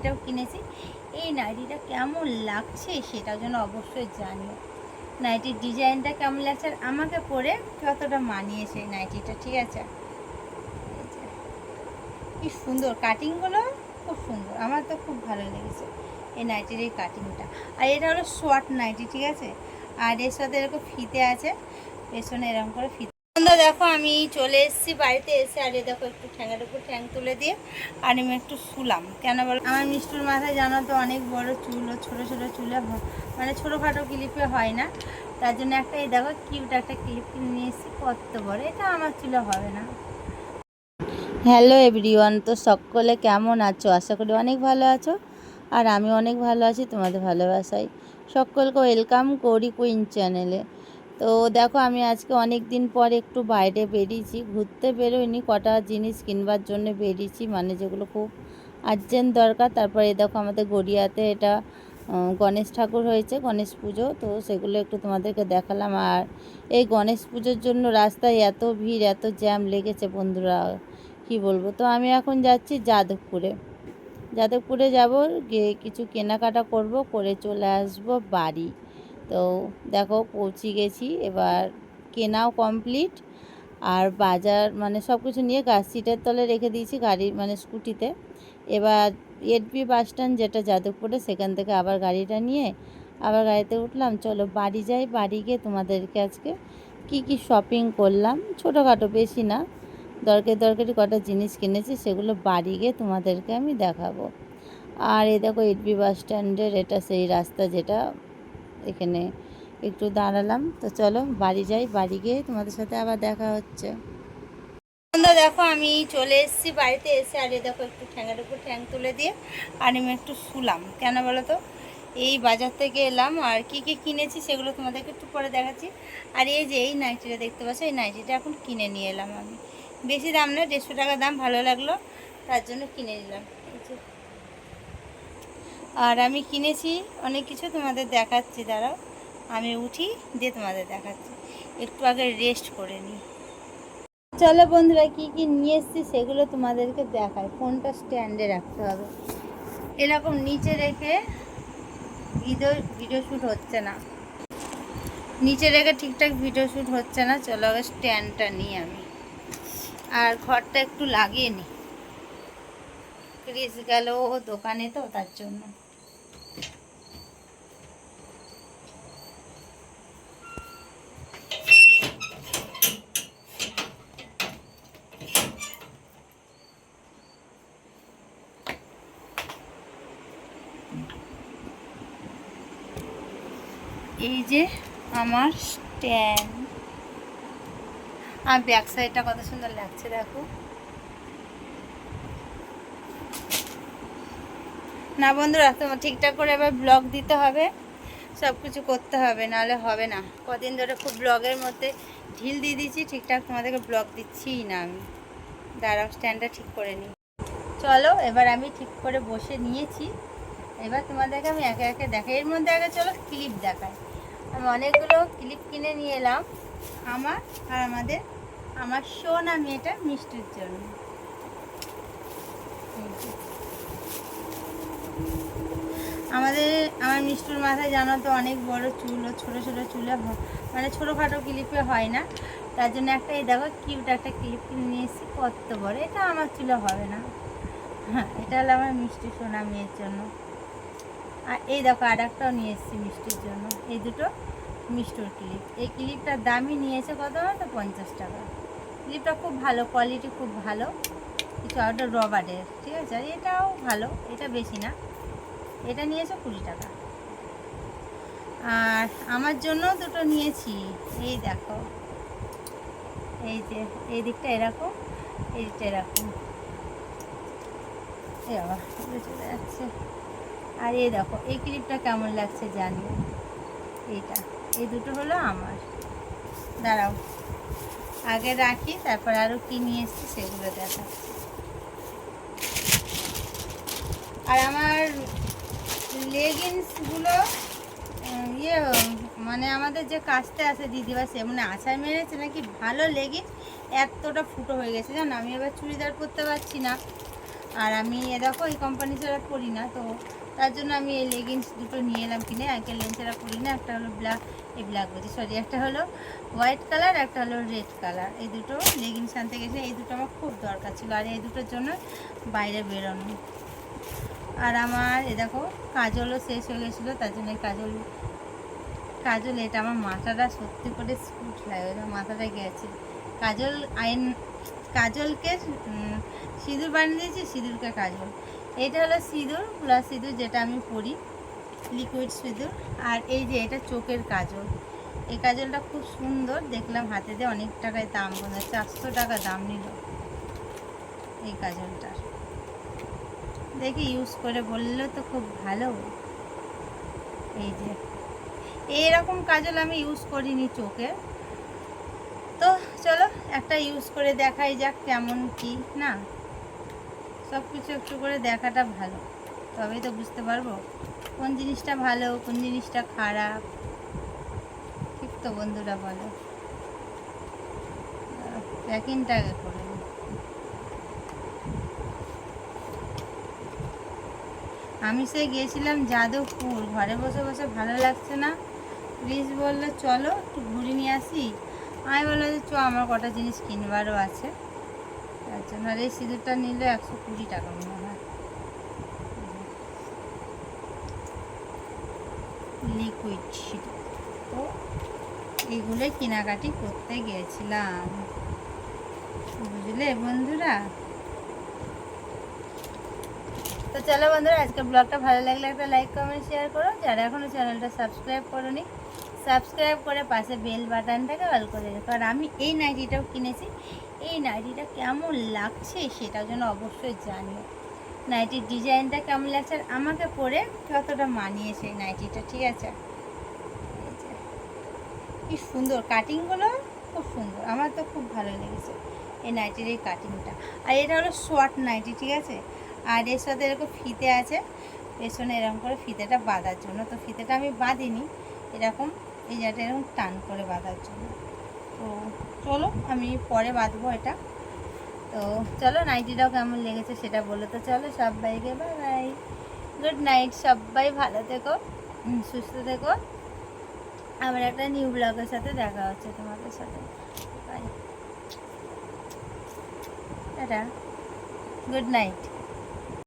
নাইটিটাও কিনেছি। এই নাইটিটা কেমন লাগছে সেটাও যেন অবশ্যই জানিও। নাইটির ডিজাইনটা কেমন লাগছে আর আমাকে পরে কতটা মানিয়েছে নাইটিটা, ঠিক আছে। কি সুন্দর কাটিংগুলো খুব সুন্দর, আমার তো খুব ভালো লেগেছে এই নাইটির এই কাটিংটা। আর এটা হলো শর্ট নাইটি, ঠিক আছে? আর এর সাথে এরকম ফিতে আছে, পেছনে এরকম করে ফিতে বন্ধুরা দেখো, আমি চলে এসেছি বাড়িতে এসে, আর দেখো একটু ঠ্যাঙের উপর ঠ্যাং তুলে দিয়ে, আর আমি একটু শুলাম। কেন বলো? আমার মিষ্টুর মাথায় জানো তো, অনেক বড় চুল ও ছোটো ছোটো চুলে মানে ছোটোখাটো ক্লিপে হয় না। তার জন্য একটা এই দেখো কিউট একটা ক্লিপ কিনে নিয়ে এসেছি, কত বড়। এটা আমার চুলে হবে না। হ্যালো এভরিওয়ান তো সকলে কেমন আছো? আশা করি অনেক ভালো আছো, আর আমি অনেক ভালো আছি, তোমাদের ভালোবাসাই সকলকে ওয়েলকাম করি কুইন চ্যানেলে তো দেখো আমি আজকে অনেক দিন পর একটু বাইরে বেরিয়েছি, ঘুরতে বেরোইনি, কটা জিনিস কিনবার জন্য বেরিয়েছি মানে যেগুলো খুব আর্জেন্ট দরকার। তারপরে দেখো আমাদের গড়িয়াতে এটা গণেশ ঠাকুর হয়েছে, গণেশ পুজো, তো সেগুলো একটু তোমাদেরকে দেখালাম। আর এই গণেশ পুজোর জন্য রাস্তায় এত ভিড়, এত জ্যাম লেগেছে বন্ধুরা, কি বলব? তো আমি এখন যাচ্ছি যাদবপুরে। যাদবপুরে যাব, গিয়ে কিছু কেনাকাটা করব, করে চলে আসব বাড়ি। তো দেখো পৌঁছে গেছি। এবার কেনাও কমপ্লিট আর বাজার মানে সব কিছু নিয়ে গাছ সিটের তলে রেখে দিয়েছি গাড়ি মানে স্কুটিতে। এবার এডবি বাস স্ট্যান্ড যেটা যাদবপুরে সেখান থেকে আবার গাড়িটা নিয়ে আবার গাড়িতে উঠলাম। চলো বাড়ি যাই, বাড়ি গিয়ে তোমাদেরকে আজকে কি কি শপিং করলাম। ছোটোখাটো বেশি না, দরকারি দরকারি কটা জিনিস কিনেছি সেগুলো বাড়ি গিয়ে তোমাদেরকে আমি দেখাবো। আর এই দেখো এডবি বাস স্ট্যান্ডের এটা সেই রাস্তা যেটা এখানে একটু দাঁড়ালাম। তো চলো বাড়ি যাই, বাড়ি গিয়ে তোমাদের সাথে আবার দেখা হচ্ছে। দেখো, আমি চলে এসেছি বাড়িতে এসে। আর দেখো একটু ঠ্যাঙের উপর ঠ্যাং তুলে দিয়ে আর আমি একটু শুলাম। কেন বলো তো? এই বাজার থেকে এলাম আর কি কি কিনেছি সেগুলো তোমাদেরকে একটু পরে দেখাচ্ছি। আর এই যে এই নাইটিটা দেখতে পাচ্ছ? এই নাইটিটা এখন কিনে নিয়ে এলাম আমি। বেশি দাম না দেড়শো টাকা দাম, ভালো লাগল। তার জন্য কিনে নিলাম। আর আমি কিনেছি, অনেক কিছু তোমাদের দেখাচ্ছি, দাঁড়াও। আমি উঠি, দিয়ে তোমাদের দেখাচ্ছি। একটু আগে রেস্ট করে নিই চলো বন্ধুরা, কি কি নিয়ে এসেছি সেগুলো তোমাদেরকে দেখাই। ফোনটা স্ট্যান্ডে রাখতে হবে? এরকম নিচে রেখে ভিডিও ভিডিও শ্যুট হচ্ছে না। নিচে রেখে ঠিকঠাক ভিডিও শ্যুট হচ্ছে না। চলো আগে স্ট্যান্ডটা নিই আমি। আর ঘরটা একটু লাগিয়ে নিই ক্রিস গেল দোকানে তো, তার জন্য। এই যে আমার স্ট্যান্ড। আর ব্যাক সাইডটা কত সুন্দর লাগছে, দেখো। না বন্ধুরা, তোমার ঠিকঠাক করে এবার ব্লগ দিতে হবে সব কিছু করতে হবে, নাহলে হবে না। কদিন ধরে খুব ব্লগের মধ্যে ঢিল দিয়ে দিচ্ছি ঠিকঠাক তোমাদেরকে ব্লগ দিচ্ছিই না আমি। দাঁড়াও, স্ট্যান্ডটা ঠিক করে নিই। চলো, এবার আমি ঠিক করে বসে নিয়েছি। এবার তোমাদেরকে আমি একে একে দেখাই। এর মধ্যে আগে চলো ক্লিপ দেখাই। আমি অনেকগুলো ক্লিপ কিনে নিয়ে এলাম। আমার আর আমাদের, আমার সোনা মেয়েটা মিষ্টির জন্য। আমাদের, আমার মিষ্টির মাথায় জানো তো, অনেক বড় চুল ও ছোটো ছোটো চুলে মানে ছোটোখাটো ক্লিপে হয় না। তার জন্য একটা এই দেখো কিউট একটা ক্লিপ কিনে নিয়েছি কত বড়। এটা আমার চুলে হবে না। হ্যাঁ এটা হলো আমার মিষ্টি সোনা মেয়ের জন্য। আর এই দেখো আর একটাও নিয়ে এসেছি মিষ্টির জন্য। এই দুটো মিষ্টুর ক্লিপ। এই ক্লিপটার দামই নিয়েছে কত তো পঞ্চাশ টাকা। ক্লিপটা খুব ভালো কোয়ালিটি খুব ভালো। কিছু ওটা রবারের ঠিক আছে? আর এটাও ভালো, এটা বেশি না। এটা নিয়েছে কুড়ি টাকা। আর আমার জন্য দুটো নিয়েছি। এই দেখো। এই যে, এই দিকটা এরকম এই দিকটা এরকম। এই বাবা চলে যাচ্ছে। আর এই দেখো, এই ক্লিপটা কেমন লাগছে জানি। এইটা, এই দুটো হলো আমার। দাঁড়াও, আগে রাখি, তারপর আরও কি নিয়ে এসেছি সেগুলো দেখাচ্ছি। আর আমার লেগিংসগুলো ইয়ে মানে আমাদের যে কাজতে আছে দিদিবা সে মানে আছাড় মেরেছে নাকি ভালো লেগিংস এতটা ফুটো হয়ে গেছে, জানো? আমি এবার চুড়িদার পরতে পারছি না। আর আমি, এ দেখো, এই কোম্পানি ছাড়া পরি না, তো তার জন্য আমি এই লেগিংস দুটো নিয়ে এলাম কিনে। আঙ্কেল লেন্স ছাড়া পরি না, একটা হলো ব্ল্যাক এই ব্ল্যাক বলছি সরি একটা হলো হোয়াইট কালার একটা হলো রেড কালার এই দুটো লেগিংস আনতে গেছে, এই দুটো আমার খুব দরকার ছিল, আর এই দুটোর জন্য বাইরে বেরোনো আর আমার এ দেখো, কাজলও শেষ হয়ে গেছিল, তার জন্য কাজল কাজল, এটা আমার মাথাটা সত্যি করে স্কুট লাগে মাথাটা গেছে। কাজল, আইন, কাজলকে সিঁদুর বানিয়ে দিয়েছি, সিঁদুরকে কাজল। এটা হলো সিঁদুর প্লাস সিঁদুর যেটা আমি পরি লিকুইড সিঁদুর। আর এই যে এটা চোখের কাজল। এই কাজলটা খুব সুন্দর, দেখলাম হাতে দিয়ে অনেক টাকায় দাম বলে চারশো টাকা দাম নিল এই কাজলটার। দেখি ইউজ করে বললে তো খুব ভালো। এই যে, এইরকম কাজল আমি ইউজ করিনি চোখে। তো চলো একটা ইউজ করে দেখাই যাক কেমন কি, না? সব কিছু একটু করে দেখাটা ভালো। তবেই তো বুঝতে পারব কোন জিনিসটা ভালো, কোন জিনিসটা খারাপ। ঠিক তো বন্ধুরা বলো। প্যাকিংটা আগে করে। আমি সে গিয়েছিলাম যাদবপুর। ঘরে বসে বসে ভালো লাগছে না। প্লিজ বলল, চলো একটু ঘুরে নিয়ে আসি। আমি বলল যে, চ, আমার কটা জিনিস কিনবারও আছে। জন্য আর এই সিঁদুরটা নিলে একশো কুড়ি টাকা মনে হয়। লিকুইড তো এগুলোই কেনাকাটি করতে গিয়েছিলাম। বুঝলে বন্ধুরা? তো চলো বন্ধুরা আজকে ব্লগটা ভালো লাগলে একটা লাইক কমেন্ট শেয়ার করো। যারা এখনও চ্যানেলটা সাবস্ক্রাইব করোনি সাবস্ক্রাইব করে পাশে বেল বাটনটাকে অল করে রেখো। আর আমি এই নাইটিটাও কিনেছি। এই নাইটিটা কেমন লাগছে সেটার জন্য অবশ্যই জানিও। নাইটির ডিজাইনটা কেমন লাগছে আর আমাকে পরে কতটা মানিয়েছে এই নাইটিটা, ঠিক আছে। কি সুন্দর কাটিংগুলো, খুব সুন্দর। আমার তো খুব ভালো লেগেছে এই নাইটির এই কাটিংটা। আর এটা হলো শর্ট নাইটি, ঠিক আছে? আর এর সাথে এরকম ফিতে আছে। পেছনে এরকম করে ফিতেটা বাঁধার জন্য। তো ফিতেটা আমি বাঁধিনি, এরকম এই জায়গাটা এরকম টান করে বাঁধার জন্য। তো চলো আমি পরে বাঁধবো এটা। তো চলো, নাইটিটাও কেমন লেগেছে সেটা বলো। তো চলো, সবাইকে বাই বাই গুড নাইট সবাই ভালো থেকো সুস্থ থেকো। আবার একটা নিউ ব্লগের সাথে দেখা হচ্ছে তোমাদের সাথে। By tata. Good night